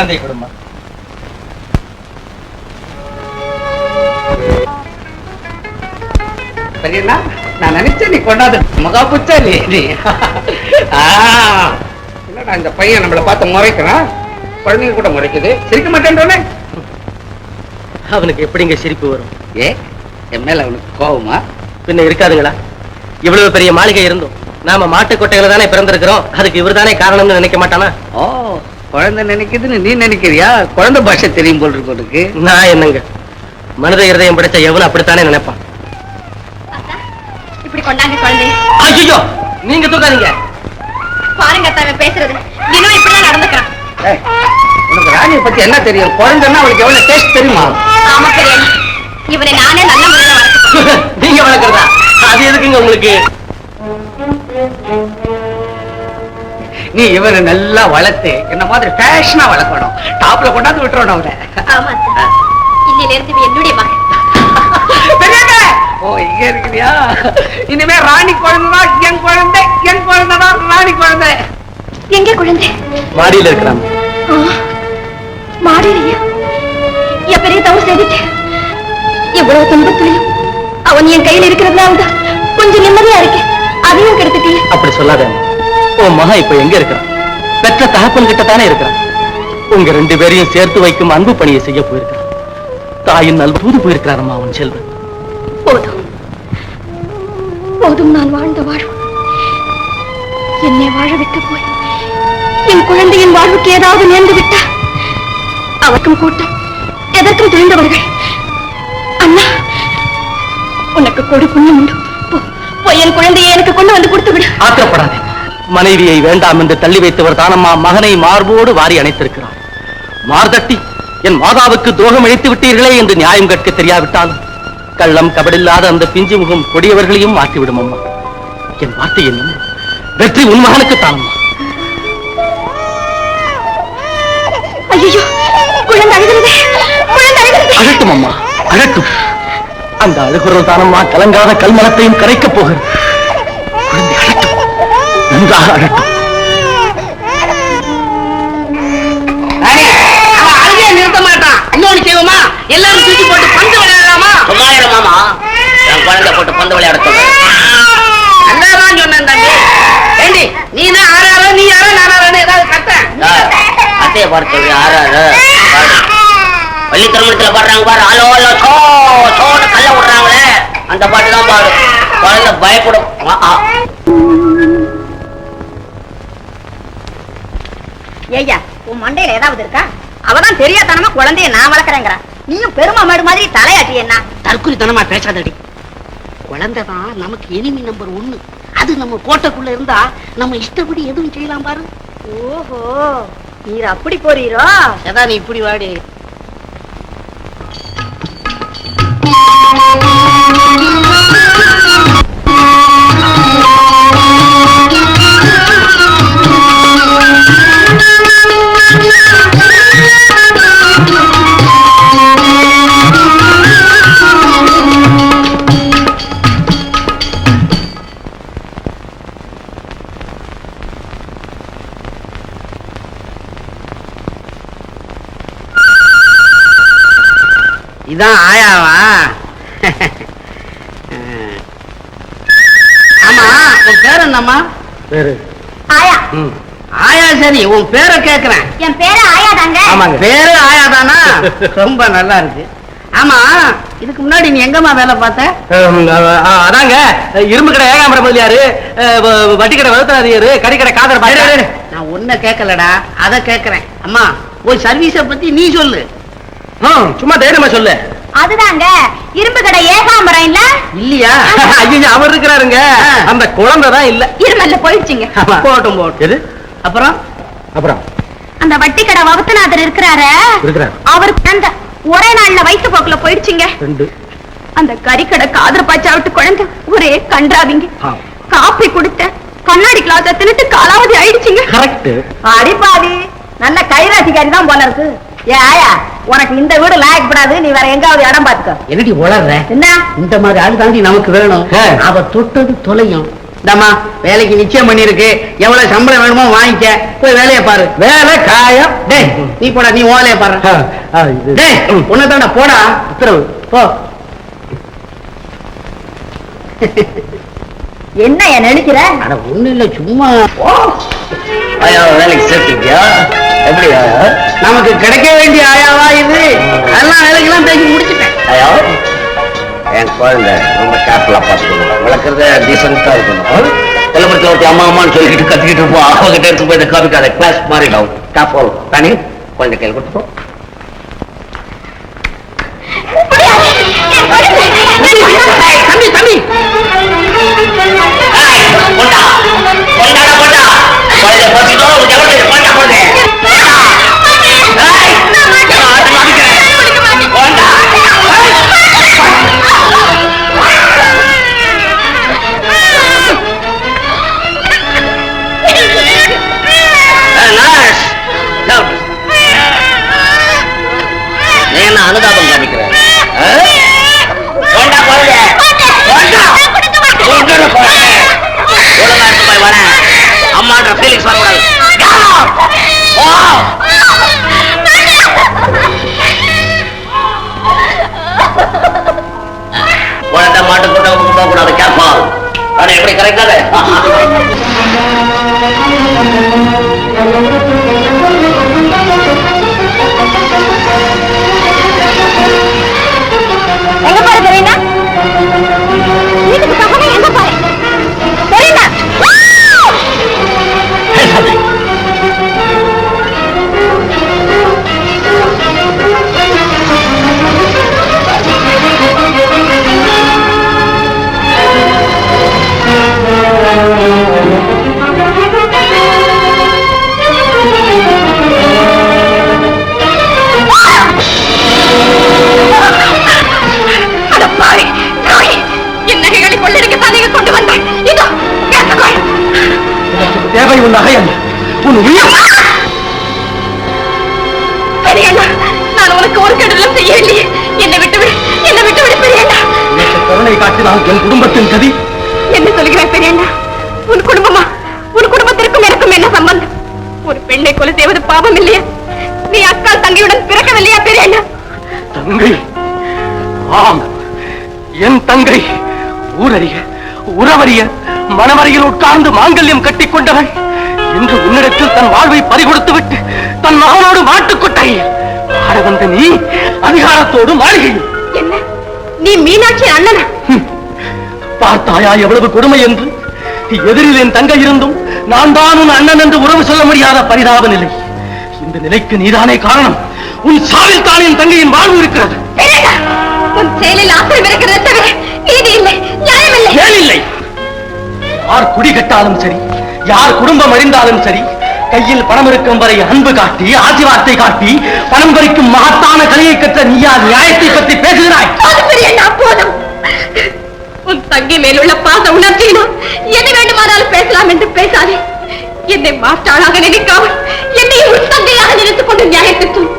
குழந்தை கொடுமா. பெரியண்ணா நான் நினைச்சேன் நீ கொண்டாந்து முகா புச்சா நீ என்னடா இந்த பையன் நம்மளை பார்த்து முறைக்கிறான்? குழந்தைங்க கூட முறைக்குது. சிரிக்க மாட்டேன்றோன்னே? அவனுக்கு எப்படிங்க சிரிப்பு வரும்? ஏ என் மேல அவனுக்கு கோவமா? பின்ன இருக்காதுங்களா? இவ்வளவு பெரிய மாளிகை இருந்தோம் நாம மாட்டு கொட்டைகளை தானே பிறந்திருக்கிறோம் அதுக்கு இவர்தானே காரணம்னு நினைக்க மாட்டானா? ஓ குழந்தை நினைக்குதுன்னு நீ நினைக்கிறியா? குழந்தை பாஷை தெரியும் போல் இருக்கு உனக்கு. நான் என்னங்க? மனித இருதயம் படைச்ச எவனும் அப்படித்தானே நினைப்பான்? இப்படி கொண்டாங்க குழந்தைய ஐயோ நீங்க தூக்காதீங்க. பாருங்க அத்தான் பேசுறது. தினம் இப்படிதான் நடந்துக்கிறான். உனக்கு ராணியை பத்தி என்ன தெரியும்? குழந்தைன்னா அவளுக்கு எவ்வளவு டேஸ்ட் தெரியுமா? ஆமா பெரியண்ணா இவனை நானே நல்ல முறையில நீங்க வளர்க்கறதா? அது எதுக்குங்க உங்களுக்கு? நீ இவனை நல்லா வளர்த்து என்ன மாதிரி ஃபேஷனா வளர்க்கணும். டாப்ல கொண்டாந்து விட்டுறணும் இவன் என்னுடைய மகன்! ஓ இங்க இருக்கிறியா? இனிமே ராணி குழந்தை என் குழந்தை என் குழந்தை தான் ராணி குழந்தை. எங்க குழந்தை? மாடியில இருக்கிறான். ஆ, மாடியிலையா? என் பெரிய தவறு செய்துட்டேன் துன்பத்திலையும் அவன் என் கையில் இருக்கிறதுனால தான் கொஞ்சம் நிம்மதியா இருக்கேன். அதையும் கெடுத்துட்டீங்க அப்படி சொல்லாத. உன் மகன் இப்ப எங்க இருக்கிறான்? பெற்ற தகப்பன் கிட்ட தானே இருக்கிறான்? உங்க ரெண்டு பேரையும் சேர்த்து வைக்கும் அன்பு பணியை செய்ய போயிருக்கிறான். தாயின் நல் தூது போயிருக்கிறாரம்மா அவன் செல்வன். போதும். போதும் நான் வாழ்ந்த வாழ்வு. என்னை வாழ விட்டு போய் என் குழந்தையின் வாழ்வுக்கு ஏதாவது நேர்ந்து விட்டா அவருக்கும் கூட்டம் எதற்கும் தெரிந்தவர்கள். அண்ணா உனக்கு கொடு புண்ணியம் உண்டு. என் குழந்தையை எனக்கு கொண்டு வந்து கொடுத்து விடு ஆத்திரப்படாதே. மனைவியை வேண்டாம் என்று தள்ளி வைத்தவர் தானம்மா மகனை மார்போடு வாரி அணைத்திருக்கிறார். மார்தட்டி என் மாதாவுக்கு துரோகம் இழைத்து விட்டீர்களே என்று நியாயம் கேட்க தெரியாவிட்டாலும் கள்ளம் கபடில்லாத அந்த பிஞ்சு முகம் கொடியவர்களையும் மாற்றிவிடும் அம்மா என் வார்த்தை என்ன வெற்றி உன் மகனுக்கு தானம்மா. அழட்டும் அம்மா அழட்டும் அந்த அழுகுரல் தானம்மா கலங்காத கல்மலத்தையும் கரைக்கப் போகிறது. அழுகையை நிறுத்த மாட்டான். இன்னொன்னு செய்வோமா எல்லாரும் தூக்கி போட்டு பந்து விளையாடலாமா சும்மாயிரம் மாமா. என் குழந்தை போட்டு பந்து விளையாட அண்ணாதான் சொன்னேன் தம்பி. ஏண்டி நீ தான் ஆறாரோ நீ யாரோ நானாரோ ஏதாவது கத்த? அத்தைய பாரு சொல்லி ஆறாரு பள்ளி திருமணத்துல பாடுறாங்க பாரு. அலோ அலோ சோ சோன்னு கல்ல விடுறாங்களே. அந்த பாட்டு தான் பாடு. குழந்தை பயப்படும். ஏய்யா உன் மண்டையில ஏதாவது இருக்கா? அவதான் தெரியாதனமா குழந்தைய நான் வளர்க்கறேங்கிறா. நீயும் பெருமா மாடு மாதிரி தலையாட்டி என்ன? தற்குறித்தனமா பேசாதடி. குழந்தைதான் நமக்கு எனிமி நம்பர் ஒண்ணு அது நம்ம கோட்டைக்குள்ள இருந்தா நம்ம இஷ்டப்படி எதுவும் செய்யலாம் பாரு. ஓஹோ நீர் அப்படி போறீரோ? ஏதா நீ இப்படி வாடி. இதான் ஆயாவா? ஆமா உன் பேர் என்னம்மா? வேறு ஆயா. ஆயா சரி உன் பேரை கேக்குறேன். என் பேரு ஆயா தாங்க ஆமாங்க. பேரு ஆயாதானா? ரொம்ப நல்லா இருக்கு. ஆமா இதுக்கு முன்னாடி நீ எங்கம்மா வேலை பார்த்த? அதாங்க. இரும்பு கடை ஏகாம்பரம் முதலியாரு வட்டி கடை வளர்த்தனாதியாரு கறிக்கடை காதர் பாரு நான் உன்னை கேட்கலடா அதை கேட்கறேன் அம்மா போய் சர்வீஸ பத்தி நீ சொல்லு. சும்மா தைரியமா சொல்லு. அதுதாங்க இரும்பு கடை ஏகாம்பரம் இல்ல இல்லையா ஐயோ அவர் இருக்கிறாருங்க. அந்த குழந்தை தான் இல்ல. இருமல்ல போயிடுச்சுங்க. போட்டும் எது? அப்புறம்? அப்புறம்? அந்த வட்டி கடை வகுத்துநாதர் இருக்கிறாரு. அவர் அந்த ஒரே நாள்ல வயிற்று போக்குல போயிடுச்சுங்க. ரெண்டு. அந்த கறிக்கடை காதர் பாய்ச்சா விட்டு குழந்தை ஒரே கன்றாவிங்க. காப்பி கொடுத்த கண்ணாடி கிளாஸ் தின்னுட்டு காலாவதி ஆயிடுச்சுங்க. கரெக்ட் அடிப்பாவி நல்ல கைராசிக்காரி தான் போல இருக்கு. ஏ ஆயா உனக்கு இந்த வீடு லாயக்கப்படாது நீ வேற எங்காவது இடம் பாத்துக்க என்னடி உளர்ற? என்ன? இந்த மாதிரி ஆள் தாண்டி நமக்கு வேணும். அவ தொட்டது தொலையும். இந்தாம்மா வேலைக்கு நிச்சயம் பண்ணிருக்கு. எவ்வளவு சம்பளம் வேணுமோ வாங்கிக்க. போய் வேலையை பாரு. வேலை காயம். டேய் நீ போடா நீ ஓலைய பாரு. டேய் உன்னதாண்டா போடா. உத்தரவு. போ. என்ன என் நினைக்கிற அட ஒண்ணு இல்ல சும்மா. வேலைக்கு சேர்த்துக்கியா எப்படியா நமக்கு கிடைக்க வேண்டிய ஆயாவா இது? அதெல்லாம் வேலைக்கெல்லாம் பேசி முடிச்சுட்டேன். ஐயா என் குழந்தை ரொம்ப கேர்ஃபுல்லா பார்த்துக்கணும் வளர்க்கறத டீசெண்டா இருக்கணும். தலைமுறையில் ஒருத்தி அம்மா அம்மான்னு சொல்லிக்கிட்டு கத்திக்கிட்டு இருப்போம் அவகிட்ட இருக்கு போய் இதை காமிக்காத கிளாஸ் மாறிடும் கேர்ஃபுல் தானே குழந்தை கையில் கொடுத்துப்போம் இருக்கு போய் வரேன்? அம்மான்ற ஃபீலிங்ஸ் வரக்கூடாது. உனக்கு ஒரு கெடுதலும் செய்யவில்லையே என்னை விட்டு விடு என்னை விட்டு விடு பெரியண்ணா கருணை காட்டினால் என் குடும்பத்தின் கதி. என்ன சொல்கிறாய் பெரியண்ணா? உன் குடும்பமா? உன் குடும்பத்திற்கும் எனக்கும் என்ன சம்பந்தம்? ஒரு பெண்ணை கொலை செய்வது பாவம் இல்லையா? நீ அக்கால் தங்கையுடன் பிறக்கவில்லையா பெரியண்ணா? தங்கை? ஆம். என் தங்கை. ஊரறிய உறவறிய மணவரையில் உட்கார்ந்து மாங்கல்யம் கட்டிக் கொண்டவள் இன்று உன்னிடத்தில் தன் வாழ்வை பறிகொடுத்து விட்டு தன் மகனோடு மாட்டுக்கொட்டையில் ஆட வந்த நீ அதிகாரத்தோடு மாளிகையில் என்ன? நீ மீனாட்சி அண்ணனா? பார்த்தாயா எவ்வளவு கொடுமை என்று? எதிரில் என் தங்கை இருந்தும் நான் தான் உன் அண்ணன் என்று உறவு சொல்ல முடியாத பரிதாப நிலை. இந்த நிலைக்கு நீதானே காரணம்? உன் சாவில் தான் என் தங்கையின் வாழ்வு இருக்கிறது. உன் செயலில் ஆத்திரம் இருக்கிறது தவிர நீதி இல்லை நியாயம் இல்லை. ஏன் இல்லை? யார் குடி கட்டாலும் சரி யார் குடும்பம் அழிந்தாலும் சரி கையில் பணம் இருக்கும் வரை அன்பு காட்டி ஆட்சி வார்த்தை காட்டி பணம் பறிக்கும் மகத்தான கலையை கற்ற நீயா நியாயத்தை பற்றி பேசுகிறாய். உன் தங்கை மேலுள்ள பாச உணர்ச்சியினால் என்ன வேண்டுமானாலும் பேசலாம் என்று பேசாதே. என்னை மாற்றாளாக நினைக்காமல் என்னை உன் தங்கையாக நினைத்துக் கொண்டு நியாயத்தை சொல்.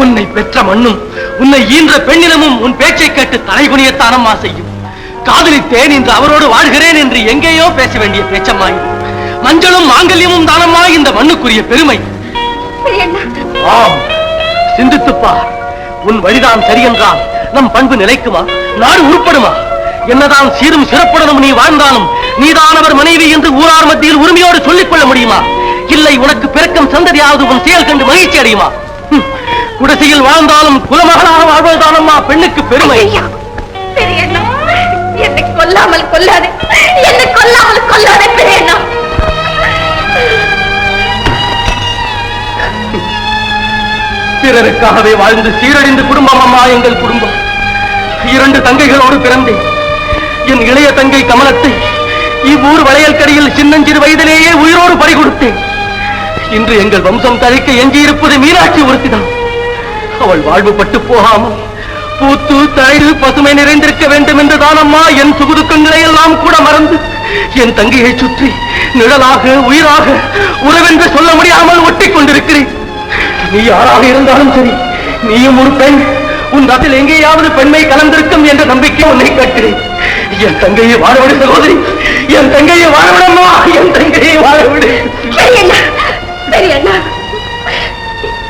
உன்னை பெற்ற மண்ணும் உன்னை ஈன்ற பெண்ணினமும் உன் பேச்சை கேட்டு தலைகுனியத்தானம்மா செய்யும். காதலித்தேன் என்று அவரோடு வாழ்கிறேன் என்று எங்கேயோ பேச வேண்டிய பேச்சம்மாய் மஞ்சளும் மாங்கல்யமும் தானம்மா இந்த மண்ணுக்குரிய பெருமை. ஆம் சிந்தித்துப் உன் வழிதான் சரியென்றால் நம் பண்பு நிலைக்குமா? நாடு உருப்படுமா? என்னதான் சீரும் சிறப்புடனும் நீ வாழ்ந்தாலும் நீதானவர் மனைவி என்று ஊரார் மத்தியில் உரிமையோடு சொல்லிக் கொள்ள முடியுமா? இல்லை உனக்கு பிறக்கம் சந்ததியாவது உன் செயல் கண்டு மகிழ்ச்சி அடையுமா? குடிசையில் வாழ்ந்தாலும் குலமகளாக வாழ்வதுதானம்மா பெண்ணுக்கு பெருமை. ஐயா, என்னை கொல்லாமல் கொல்லாதே என்னை கொல்லாமல் கொல்லாதே பெரியண்ணா. பிறருக்காகவே வாழ்ந்து சீரழிந்து குடும்பம் அம்மா எங்கள் குடும்பம். இரண்டு தங்கைகளோடு பிறந்தேன். என் இளைய தங்கை கமலத்தை இவ்வூர் வளையல்கரையில் சின்னஞ்சிறு வயதிலேயே உயிரோடு பறி கொடுத்தேன் இன்று எங்கள் வம்சம் தழைக்க எஞ்சியிருப்பது மீனாட்சி ஒருத்திதான். அவள் வாழ்வு பட்டு போகாமல் பூத்து தயிர் பசுமை நிறைந்திருக்க வேண்டும் என்றுதான் அம்மா என் சுகுதுக்கங்களை எல்லாம் கூட மறந்து என் தங்கையை சுற்றி நிழலாக உயிராக உறவென்று சொல்ல முடியாமல் ஒட்டிக் கொண்டிருக்கிறேன். நீ யாராக இருந்தாலும் சரி நீயும் ஒரு பெண். உன் அதில் எங்கேயாவது பெண்மை கலந்திருக்கும் என்ற நம்பிக்கை உன்னை கேட்கிறேன் என் தங்கையை வாழவிடு சகோதரி. என் தங்கையை வாழவிடம்மா என் தங்கையை வாழவிடு சரி அண்ணா சரி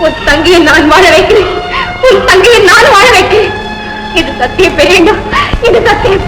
உன் தங்கையை நான் வாழ வைக்கிறேன். உன் தங்கையை நான் வாழ வைக்கிறேன். இது சத்தியம் பெரியண்ணா. இது சத்தியம்.